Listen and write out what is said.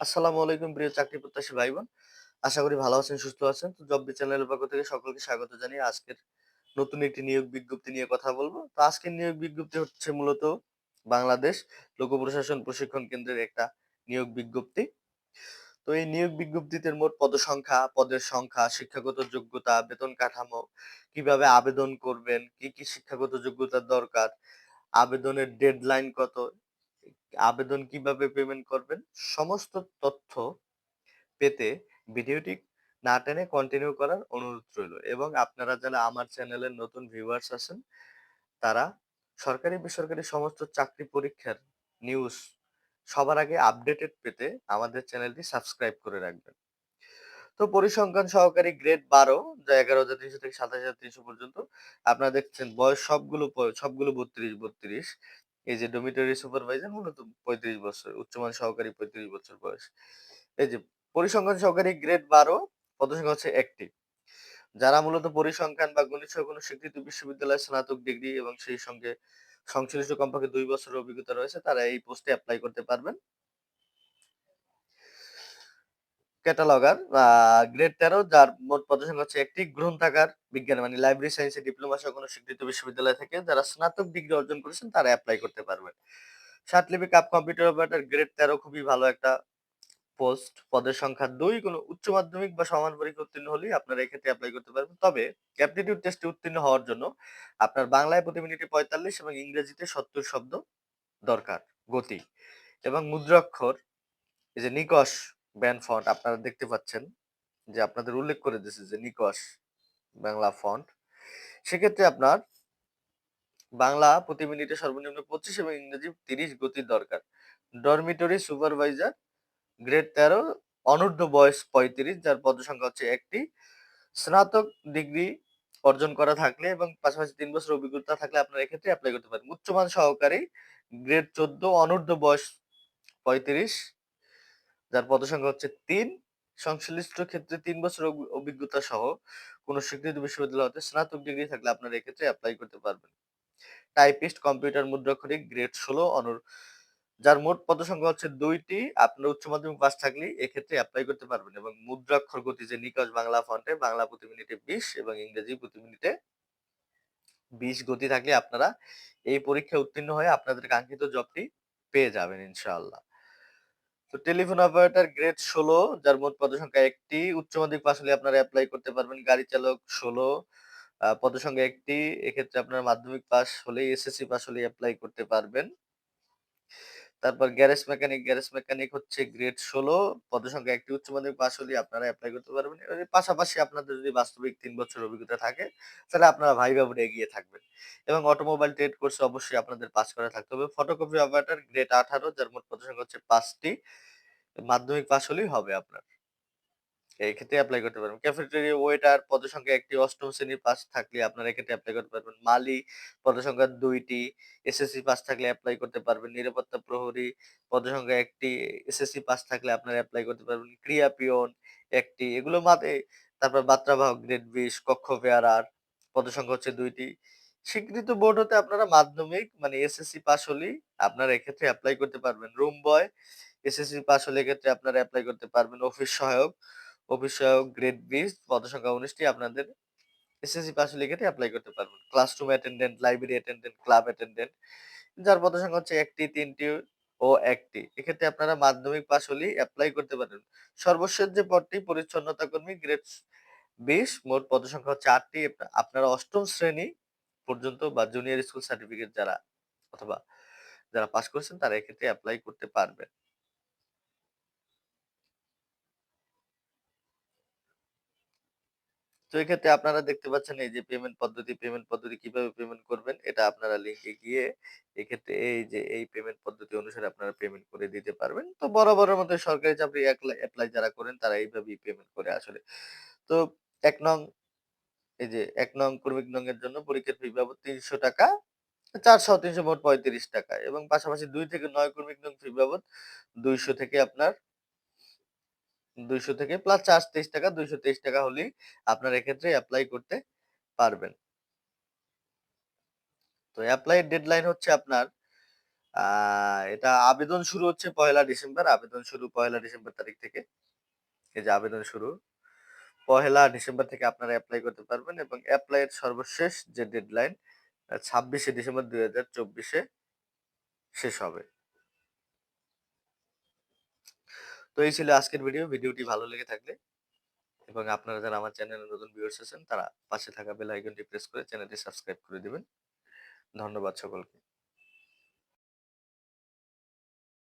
আসসালামু আলাইকুম প্রিয় চাকরি প্রত্যাশী ভাই বোন আশা করি ভালো আছেন, সুস্থ আছেন। তো জব চ্যানেলের পক্ষ থেকে সকলকে স্বাগত জানিয়ে আজকের নতুন একটি নিয়োগ বিজ্ঞপ্তি নিয়ে কথা বলব। তো আজকের নিয়োগ বিজ্ঞপ্তি হচ্ছে মূলত বাংলাদেশ লোক প্রশাসন প্রশিক্ষণ কেন্দ্রের একটা নিয়োগ বিজ্ঞপ্তি। তো এই নিয়োগ বিজ্ঞপ্তিতে মোট পদসংখ্যা, পদের সংখ্যা, শিক্ষাগত যোগ্যতা, বেতন কাঠামো, কীভাবে আবেদন করবেন, কি কি শিক্ষাগত যোগ্যতার দরকার, আবেদনের ডেডলাইন কত আবেদন কীভাবে পেমেন্ট করবেন? সমস্ত তথ্য পেতে ভিডিওটি না টেনে কন্টিনিউ করার অনুরোধ রইল। এবং আপনারা যারা আমার চ্যানেলের নতুন ভিউয়ার্স আছেন, তারা সরকারি বেসরকারি সমস্ত চাকরি পরীক্ষার নিউজ সবার আগে আপডেটেড পেতে আমাদের চ্যানেলটি সাবস্ক্রাইব করে রাখবেন। তো পরিসংখ্যান সহকারী গ্রেড বারো, যা এগারো হাজার তিনশো থেকে সাতাশ হাজার তিনশো পর্যন্ত, আপনারা দেখছেন বয়স সবগুলো সবগুলো বত্রিশ বত্রিশ। এই যে ডমিটারি সুপারভাইজার মূলত পঁয়ত্রিশ বছর উচ্চমান সহকারী পঁয়ত্রিশ বছর বয়স। এই যে পরিসংখ্যান সহকারী গ্রেড বারো, পদসংখ্যা হচ্ছে একটি। যারা মূলত পরিসংখ্যান বা গণিত সহ কোনো স্বীকৃত বিশ্ববিদ্যালয়ের স্নাতক ডিগ্রি এবং সেই সঙ্গে সংশ্লিষ্ট কমপক্ষে দুই বছরের অভিজ্ঞতা রয়েছে, তারা এই পোস্টে অ্যাপ্লাই করতে পারবেন। ক্যাটালগার গ্রেড তেরো, যার মোট পদসংখ্যা হচ্ছে একটি গ্রন্থাগার বিজ্ঞান মানে লাইব্রেরি সায়েন্সে ডিপ্লোমা সহ কোনো স্বীকৃত বিশ্ববিদ্যালয় থেকে যারা স্নাতক ডিগ্রি অর্জন করেছেন তারা অ্যাপ্লাই করতে পারবেন। ষাটলিপি কাপ কম্পিউটার অপারেটর গ্রেড তেরো খুবই ভালো একটা পোস্ট। পদের সংখ্যা দুই, কোনো উচ্চ মাধ্যমিক বা সমান পরীক্ষা উত্তীর্ণ হলেই আপনারা এক্ষেত্রে অ্যাপ্লাই করতে পারবেন। তবে অ্যাপটিটিউড টেস্টে উত্তীর্ণ হওয়ার জন্য আপনার বাংলায় প্রতি মিনিটে পঁয়তাল্লিশ এবং ইংরেজিতে সত্তর শব্দ দরকার, গতি। এবং মুদ্রাক্ষর, এই যে নিকশ ব্যান ফন্ট আপনারা দেখতে পাচ্ছেন যে আপনাদের উল্লেখ করে দিয়েছে যে নিকশ বাংলা ফন্ট। সেক্ষেত্রে আপনার বাংলা প্রতি মিনিটে সর্বনিম্ন পঁচিশ এবং ইংরেজি তিরিশ গতির দরকার। ডরমিটরি সুপারভাইজার গ্রেড তেরো, অনূর্ধ্ব বয়স পঁয়ত্রিশ, যার পদ সংখ্যা হচ্ছে একটি। স্নাতক ডিগ্রি অর্জন করা থাকলে এবং পাশাপাশি তিন বছর অভিজ্ঞতা থাকলে আপনারা এক্ষেত্রে অ্যাপ্লাই করতে পারেন। উচ্চমান সহকারী গ্রেড চোদ্দ, অনূর্ধ্ব বয়স পঁয়ত্রিশ যার পদ সংখ্যা হচ্ছে তিন। সংশ্লিষ্ট ক্ষেত্রে তিন বছর অভিজ্ঞতা সহ কোনো স্বীকৃত বিশ্ববিদ্যালয় হতে স্নাতক ডিগ্রি থাকলে আপনারা এক্ষেত্রে অ্যাপ্লাই করতে পারবেন। টাইপিস্ট কম্পিউটার মুদ্রাক্ষরিক গ্রেড ষোলো অনুর যার মোট পদ সংখ্যা হচ্ছে দুইটি, আপনার উচ্চ মাধ্যমিক পাস থাকলে এক্ষেত্রে অ্যাপ্লাই করতে পারবেন এবং মুদ্রাক্ষর গতি যে নিকশ বাংলা ফন্টে বাংলা প্রতি মিনিটে বিশ এবং ইংরেজি প্রতি মিনিটে বিশ গতি থাকলে আপনারা এই পরীক্ষায় উত্তীর্ণ হয়ে আপনাদের কাঙ্ক্ষিত জবটি পেয়ে যাবেন ইনশাআল্লাহ। তো টেলিফোন অপারেটর গ্রেড ষোলো, যার মোট পদসংখ্যা একটি। উচ্চ মাধ্যমিক পাশ হলে আপনারা অ্যাপ্লাই করতে পারবেন গাড়ি চালক ষোলো পদ সংখ্যা একটি। এক্ষেত্রে আপনার মাধ্যমিক পাশ হলে এসএসসি পাশ হলে অ্যাপ্লাই করতে পারবেন। তারপর গ্যারেজ মেকানিক গ্যারেজ মেকানিক হচ্ছে গ্রেড ষোলো, পদসংখ্যা একটি উচ্চ মাধ্যমিক পাস হলে আপনারা অ্যাপ্লাই করতে পারবেন। এবার পাশাপাশি আপনাদের যদি বাস্তবিক তিন বছর অভিজ্ঞতা থাকে, তাহলে আপনারা ভাই বাবুরে এগিয়ে থাকবেন। এবং অটোমোবাইল ট্রেড কোর্সে অবশ্যই আপনাদের পাস করা থাকতে হবে। ফটোকপি অপারেটর গ্রেড আঠারো, যার মোট পদসংখ্যা হচ্ছে পাঁচটি, মাধ্যমিক পাশ হলেই হবে আপনার। এই ক্ষেত্রে অ্যাপ্লাই করতে পারবেন। ক্যাফেটেরিয়া ওয়েটার পদসংখ্যা একটি অষ্টম শ্রেণির পাস থাকলে আপনারা এক্ষেত্রে অ্যাপ্লাই করতে পারবেন। মালি পদসংখ্যা দুইটি এসএসসি পাস থাকলে অ্যাপ্লাই করতে পারবেন। নিরাপত্তা প্রহরী পদসংখ্যা একটি এসএসসি পাস থাকলে আপনারা অ্যাপ্লাই করতে পারবেন। ক্রিয়া পিয়ন একটি, এগুলো মাতে তারপর বাত্রাবাহক গ্রেড বিশ, কক্ষ বেয়ারার পদসংখ্যা হচ্ছে দুইটি। স্বীকৃত বোর্ড হতে আপনারা মাধ্যমিক মানে এসএসসি পাস হলেই আপনারা এক্ষেত্রে অ্যাপ্লাই করতে পারবেন। রুম বয় এসএসসি পাস হলে এক্ষেত্রে আপনারা অ্যাপ্লাই করতে পারবেন। অফিস সহায়ক অফিস সহায়ক গ্রেড বিশ পদসংখ্যা উনিশটি আপনাদের এসএসসি পাস হলে এক্ষেত্রে অ্যাপ্লাই করতে পারবেন। Classroom attendant library attendant club attendant যার পদসংখ্যা হচ্ছে একটি, তিনটি ও একটি। এক্ষেত্রে আপনারা মাধ্যমিক পাস হলেই অ্যাপ্লাই করতে পারেন সর্বশেষ যে পদটি, পরিচ্ছন্নতা কর্মী গ্রেড বিশ মোট পদসংখ্যা হচ্ছে আটটি। আপনারা অষ্টম শ্রেণি পর্যন্ত বা জুনিয়র স্কুল সার্টিফিকেট যারা অথবা যারা পাস করেছেন, তারা এক্ষেত্রে অ্যাপ্লাই করতে পারবেন। তো এক্ষেত্রে আপনারা দেখতে পাচ্ছেন, এই যে পেমেন্ট পদ্ধতি পেমেন্ট পদ্ধতি কীভাবে পেমেন্ট করবেন, এটা আপনারা লিঙ্কে গিয়ে এক্ষেত্রে এই যে এই পেমেন্ট পদ্ধতি অনুসারে আপনারা পেমেন্ট করে দিতে পারবেন। তো বরাবরের মতো সরকারি চাকরি অ্যাপ্লাই যারা করেন, তারা এইভাবেই পেমেন্ট করে আসলে। তো এক নং, এই যে এক নং, কর্মিক নং এর জন্য পরীক্ষার ফি বাবদ তিনশো টাকা, চারশো, তিনশো মোট পঁয়ত্রিশ টাকা এবং পাশাপাশি দুই থেকে নয় কর্মিক নং ফি বাবদ দুইশো থেকে আপনার দুইশো থেকে প্লাস চার্জ তেইশ টাকা, দুইশো তেইশ টাকা হলেই আপনার এক্ষেত্রে অ্যাপ্লাই করতে পারবেন তো অ্যাপ্লাই ডেডলাইন হচ্ছে আপনার এটা আবেদন শুরু হচ্ছে পয়লা ডিসেম্বর। আবেদন শুরু পয়লা ডিসেম্বর তারিখ থেকে। এই যে আবেদন শুরু। পহেলা ডিসেম্বর থেকে আপনারা অ্যাপ্লাই করতে পারবেন এবং এপ্লাই এর সর্বশেষ যে ডেডলাইন ২৬শে ডিসেম্বর ২০২৪ এ শেষ হবে। তো এই ছিল আজকের ভিডিও। ভিডিওটি ভালো লেগে থাকলে এবং আপনারা যারা আমার চ্যানেলে নতুন ভিউয়ার্স আছেন, তারা পাশে থাকা বেল আইকনটি প্রেস করে চ্যানেলটি সাবস্ক্রাইব করে দিবেন। ধন্যবাদ সকলকে।